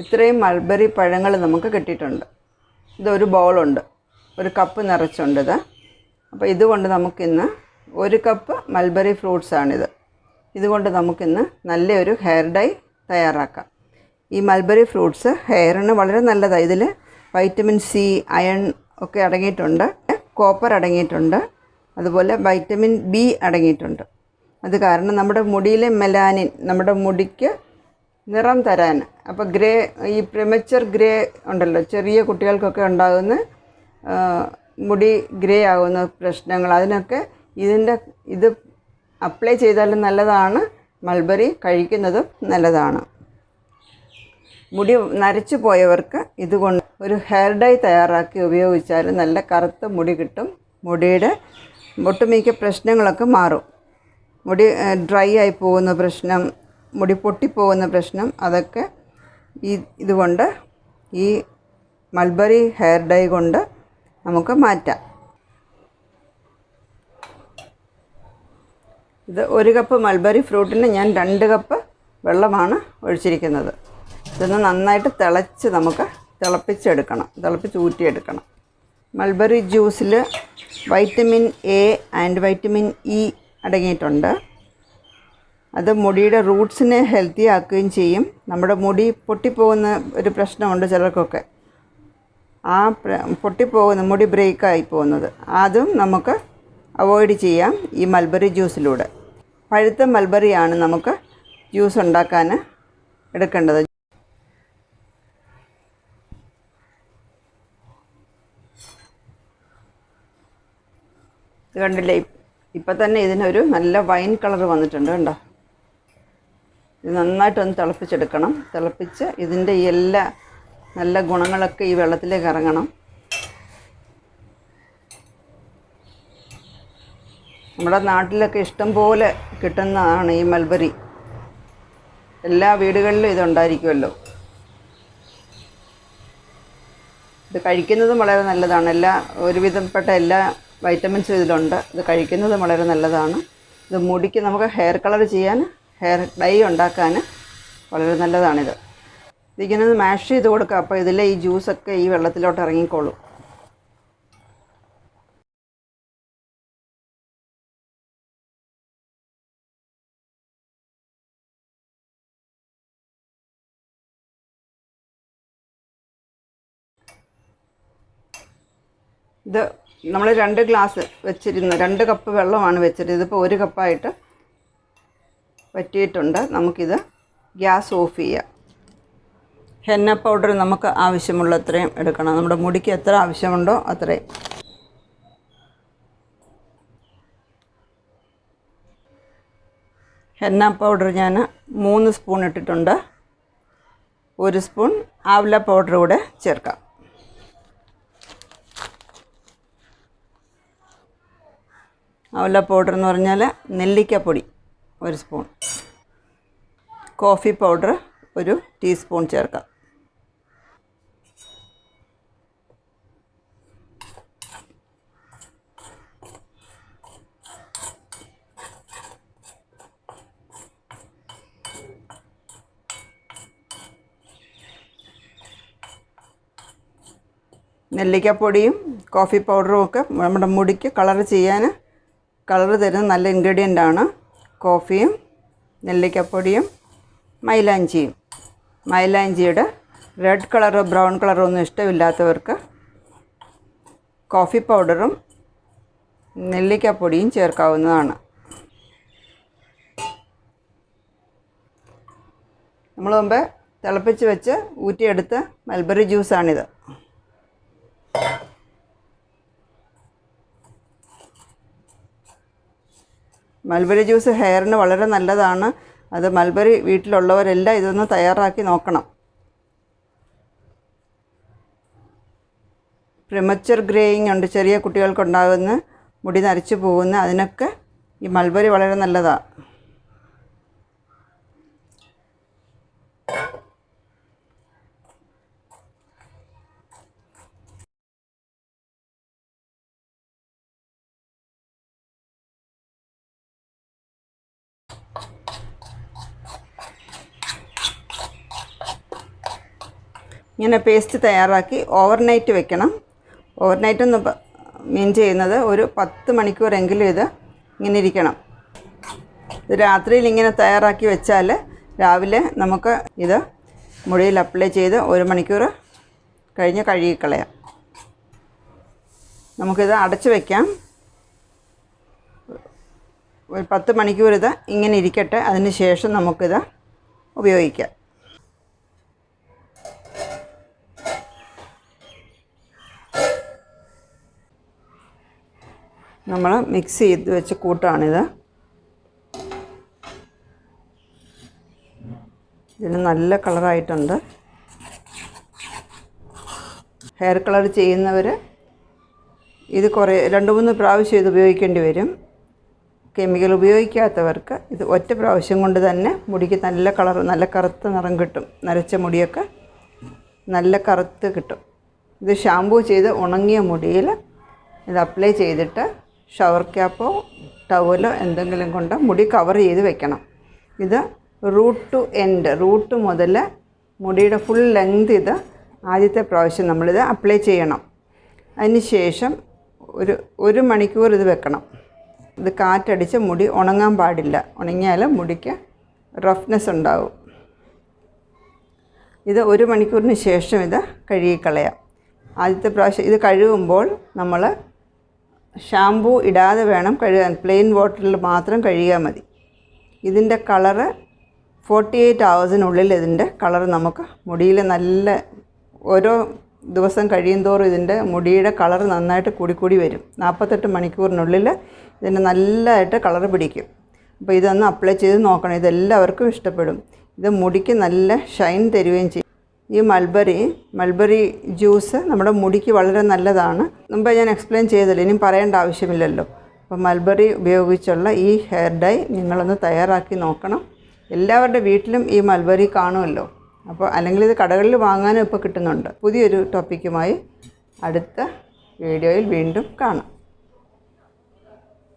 ഇത്രയും മൾബറി പഴങ്ങൾ നമുക്ക് കിട്ടിയിട്ടുണ്ട്. ഇതൊരു ബൗളുണ്ട് ഒരു കപ്പ് നിറച്ചുണ്ട് ഇത്. അപ്പോൾ ഇതുകൊണ്ട് നമുക്കിന്ന് ഒരു കപ്പ് മൾബറി ഫ്രൂട്ട്സാണിത് ഇതുകൊണ്ട് നമുക്കിന്ന് നല്ലൊരു ഹെയർ ഡൈ തയ്യാറാക്കാം. ഈ മൾബറി ഫ്രൂട്ട്സ് ഹെയറിന് വളരെ നല്ലതാണ് ഇതിൽ വൈറ്റമിൻ സി അയൺ ഒക്കെ അടങ്ങിയിട്ടുണ്ട്. കോപ്പർ അടങ്ങിയിട്ടുണ്ട്. അതുപോലെ വൈറ്റമിൻ ബി അടങ്ങിയിട്ടുണ്ട്. അത് കാരണം നമ്മുടെ മുടിയിലെ മെലാനിൻ നമ്മുടെ മുടിക്ക് നിറം തരാൻ. അപ്പോൾ ഗ്രേ ഈ പ്രിമച്ചർ ഗ്രേ ഉണ്ടല്ലോ ചെറിയ കുട്ടികൾക്കൊക്കെ ഉണ്ടാകുന്ന മുടി ഗ്രേ ആകുന്ന പ്രശ്നങ്ങൾ. അതിനൊക്കെ ഇതിന്റെ ഇത് അപ്ലൈ ചെയ്താലും നല്ലതാണ്. മൾബറി കഴിക്കുന്നതും നല്ലതാണ്. മുടി നരച്ചു പോയവർക്ക് ഇതുകൊണ്ട് ഒരു ഹെയർ ഡൈ തയ്യാറാക്കി ഉപയോഗിച്ചാൽ നല്ല കറുത്ത മുടി കിട്ടും. മുടിയുടെ ഒട്ടുമിക്ക പ്രശ്നങ്ങളൊക്കെ മാറും. മുടി ഡ്രൈ ആയി പോകുന്ന പ്രശ്നം മുടി പൊട്ടിപ്പോകുന്ന പ്രശ്നം അതൊക്കെ ഈ ഇതുകൊണ്ട് ഈ മൾബറി ഹെയർ ഡൈ കൊണ്ട് നമുക്ക് മാറ്റാം. ഇത് ഒരു കപ്പ് മൾബറി ഫ്രൂട്ടിന് ഞാൻ രണ്ട് കപ്പ് വെള്ളമാണ് ഒഴിച്ചിരിക്കുന്നത്. ഇതൊന്ന് നന്നായിട്ട് തിളച്ച് നമുക്ക് തിളപ്പിച്ചെടുക്കണം. തിളപ്പിച്ച് ഊറ്റിയെടുക്കണം. Mulberry ജ്യൂസിൽ vitamin A and vitamin E അടങ്ങിയിട്ടുണ്ട്. അത് മുടിയുടെ റൂട്ട്സിനെ ഹെൽത്തി ആക്കുകയും ചെയ്യും. നമ്മുടെ മുടി പൊട്ടിപ്പോകുന്ന ഒരു പ്രശ്നമുണ്ട് ചിലർക്കൊക്കെ. ആ പൊട്ടിപ്പോകുന്ന മുടി ബ്രേക്കായി പോകുന്നത്. അതും നമുക്ക് അവോയ്ഡ് ചെയ്യാം ഈ മൽബറി ജ്യൂസിലൂടെ. പഴുത്ത മൽബറിയാണ് നമുക്ക് ജ്യൂസ് ഉണ്ടാക്കാൻ എടുക്കേണ്ടത്. ഇത് കണ്ടില്ലേ? ഇപ്പം തന്നെ ഇതിനൊരു നല്ല വൈൻ കളർ വന്നിട്ടുണ്ട് കണ്ടോ? ഇത് നന്നായിട്ടൊന്ന് തിളപ്പിച്ചെടുക്കണം. തിളപ്പിച്ച് ഇതിന്റെ എല്ലാ നല്ല ഗുണങ്ങളൊക്കെ ഈ വെള്ളത്തിലേക്ക് ഇറങ്ങണം. നമ്മുടെ നാട്ടിലൊക്കെ ഇഷ്ടം പോലെ കിട്ടുന്നതാണ് ഈ മൽബരി എല്ലാ വീടുകളിലും ഇതുണ്ടായിരിക്കുമല്ലോ. ഇത് കഴിക്കുന്നതും വളരെ നല്ലതാണ്. എല്ലാ ഒരുവിധപ്പെട്ട എല്ലാ വൈറ്റമിൻസും ഇതിലുണ്ട്. ഇത് കഴിക്കുന്നതും വളരെ നല്ലതാണ്. ഇത് മുടിക്ക് നമുക്ക് ഹെയർ കളർ ചെയ്യാൻ ഹെയർ ഡൈ ഉണ്ടാക്കാൻ വളരെ നല്ലതാണിത്. ഇതിങ്ങനെ മാഷ് ചെയ്ത് കൊടുക്കുക അപ്പോൾ ഇതിലെ ഈ ജ്യൂസൊക്കെ ഈ വെള്ളത്തിലോട്ട് ഇറങ്ങിക്കോളും. ഇത് നമ്മൾ രണ്ട് ഗ്ലാസ് വെച്ചിരുന്നു. രണ്ട് കപ്പ് വെള്ളമാണ് വെച്ചിരുന്നത്. ഇതിപ്പോൾ ഒരു കപ്പായിട്ട് വറ്റിയിട്ടുണ്ട് നമുക്കിത് ഗ്യാസ് ഓഫ് ചെയ്യാം. ഹെന്ന പൗഡർ നമുക്ക് ആവശ്യമുള്ള അത്രയും എടുക്കണം. നമ്മുടെ മുടിക്ക് എത്ര ആവശ്യമുണ്ടോ അത്രയും. ഹെന്ന പൗഡർ ഞാൻ മൂന്ന് സ്പൂൺ ഇട്ടിട്ടുണ്ട്. ഒരു സ്പൂൺ ആവല പൗഡർ കൂടെ ചേർക്കാം. ആവല പൗഡർ എന്ന് പറഞ്ഞാൽ നെല്ലിക്കപ്പൊടി. ഒരു സ്പൂൺ. കോഫി പൗഡർ ഒരു ടീസ്പൂൺ ചേർക്കാം. നെല്ലിക്കപ്പൊടിയും കോഫി പൗഡറും ഒക്കെ നമ്മുടെ മുടിക്ക് കളർ ചെയ്യാൻ കളർ തരുന്ന നല്ല ഇൻഗ്രീഡിയന്റ് ആണ്. കോഫിയും നെല്ലിക്കപ്പൊടിയും മൈലാഞ്ചിയും. മൈലാഞ്ചിയുടെ റെഡ് കളറോ ബ്രൗൺ കളറോ ഒന്നും ഇഷ്ടമില്ലാത്തവർക്ക് കോഫി പൗഡറും നെല്ലിക്കപ്പൊടിയും ചേർക്കാവുന്നതാണ്. നമ്മൾ മുമ്പ് തിളപ്പിച്ച് വെച്ച് ഊറ്റിയെടുത്ത മൽബറി ജ്യൂസാണിത് മൽബറി ജ്യൂസ് ഹെയറിന് വളരെ നല്ലതാണ്. അത് മൽബറി വീട്ടിലുള്ളവരെല്ലാം ഇതൊന്ന് തയ്യാറാക്കി നോക്കണം. പ്രിമച്ചർ ഗ്രേയിങ് ഉണ്ട്. ചെറിയ കുട്ടികൾക്കുണ്ടാകുന്ന മുടി നരച്ചു പോകുന്ന അതിനൊക്കെ ഈ മൽബറി വളരെ നല്ലതാണ് ഇങ്ങനെ പേസ്റ്റ് തയ്യാറാക്കി ഓവർനൈറ്റ് വെക്കണം. ഓവർനൈറ്റ് എന്ന് മീൻ ചെയ്യുന്നത് ഒരു പത്ത് മണിക്കൂറെങ്കിലും ഇത് ഇങ്ങനെ ഇരിക്കണം. ഇത് രാത്രിയിൽ ഇങ്ങനെ തയ്യാറാക്കി വെച്ചാൽ രാവിലെ നമുക്ക് ഇത് മുടിയിൽ അപ്ലൈ ചെയ്ത് ഒരു മണിക്കൂർ കഴിഞ്ഞ് കഴുകിക്കളയാം. നമുക്കിത് അടച്ചു വയ്ക്കാം ഒരു പത്ത് മണിക്കൂർ ഇത് ഇങ്ങനെ ഇരിക്കട്ടെ. അതിന് ശേഷം നമുക്കിത് ഉപയോഗിക്കാം. നമ്മൾ മിക്സ് ചെയ്ത് വെച്ച കൂട്ടാണിത്. ഇതിന് നല്ല കളറായിട്ടുണ്ട്. ഹെയർ കളർ ചെയ്യുന്നവർ ഇത് കുറേ രണ്ട് മൂന്ന് പ്രാവശ്യം ഇത് ഉപയോഗിക്കേണ്ടി വരും. കെമിക്കൽ ഉപയോഗിക്കാത്തവർക്ക് ഇത് ഒറ്റ പ്രാവശ്യം കൊണ്ട് തന്നെ മുടിക്ക് നല്ല കളർ നല്ല കറുത്ത നിറം കിട്ടും. നരച്ച മുടിയൊക്കെ നല്ല കറുത്ത് കിട്ടും. ഇത് ഷാമ്പൂ ചെയ്ത് ഉണങ്ങിയ മുടിയിൽ ഇത് അപ്ലൈ ചെയ്തിട്ട് ഷവർ ക്യാപ്പോ ടവലോ എന്തെങ്കിലും കൊണ്ട് മുടി കവർ ചെയ്ത് വെക്കണം. ഇത് റൂട്ട് ടു എൻഡ് റൂട്ട് മുതൽ മുടിയുടെ ഫുൾ ലെങ്ത് ഇത് ആദ്യത്തെ പ്രാവശ്യം നമ്മളിത് അപ്ലൈ ചെയ്യണം. അതിന് ശേഷം ഒരു ഒരു മണിക്കൂർ ഇത് വെക്കണം. ഇത് കാറ്റടിച്ച് മുടി ഉണങ്ങാൻ പാടില്ല. ഉണങ്ങിയാൽ മുടിക്ക് റഫ്നെസ് ഉണ്ടാവും. ഇത് ഒരു മണിക്കൂറിന് ശേഷം ഇത് കഴുകിക്കളയാം. ആദ്യത്തെ പ്രാവശ്യം ഇത് കഴുകുമ്പോൾ നമ്മൾ ഷാമ്പൂ ഇടാതെ വേണം കഴുകാൻ. പ്ലെയിൻ വാട്ടറിൽ മാത്രം കഴുകിയാൽ മതി. ഇതിന്റെ കളറ് ഫോർട്ടി എയ്റ്റ് അവേഴ്സിനുള്ളിൽ ഇതിന്റെ കളർ നമുക്ക് മുടിയിൽ നല്ല ഓരോ ദിവസം കഴിയും തോറും ഇതിന്റെ മുടിയുടെ കളർ നന്നായിട്ട് കൂടിക്കൂടി വരും. നാൽപ്പത്തെട്ട് മണിക്കൂറിനുള്ളിൽ ഇതിന് നല്ലതായിട്ട് കളർ പിടിക്കും. അപ്പോൾ ഇതൊന്ന് അപ്ലൈ ചെയ്ത് നോക്കണം. ഇതെല്ലാവർക്കും ഇഷ്ടപ്പെടും. ഇത് മുടിക്ക് നല്ല ഷൈൻ തരുകയും ചെയ്യും. ഈ മൾബറി മൾബറി ജ്യൂസ് നമ്മുടെ മുടിക്ക് വളരെ നല്ലതാണ്. മുമ്പ് ഞാൻ എക്സ്പ്ലെയിൻ ചെയ്തല്ലോ ഇനിയും പറയേണ്ട ആവശ്യമില്ലല്ലോ. അപ്പോൾ മൾബറി ഉപയോഗിച്ചുള്ള ഈ ഹെയർ ഡൈ നിങ്ങളൊന്ന് തയ്യാറാക്കി നോക്കണം. എല്ലാവരുടെ വീട്ടിലും ഈ മൾബറി കാണുമല്ലോ. അപ്പോൾ അല്ലെങ്കിൽ ഇത് കടകളിൽ വാങ്ങാനും ഇപ്പോൾ കിട്ടുന്നുണ്ട്. പുതിയൊരു ടോപ്പിക്കുമായി അടുത്ത വീഡിയോയിൽ വീണ്ടും കാണാം.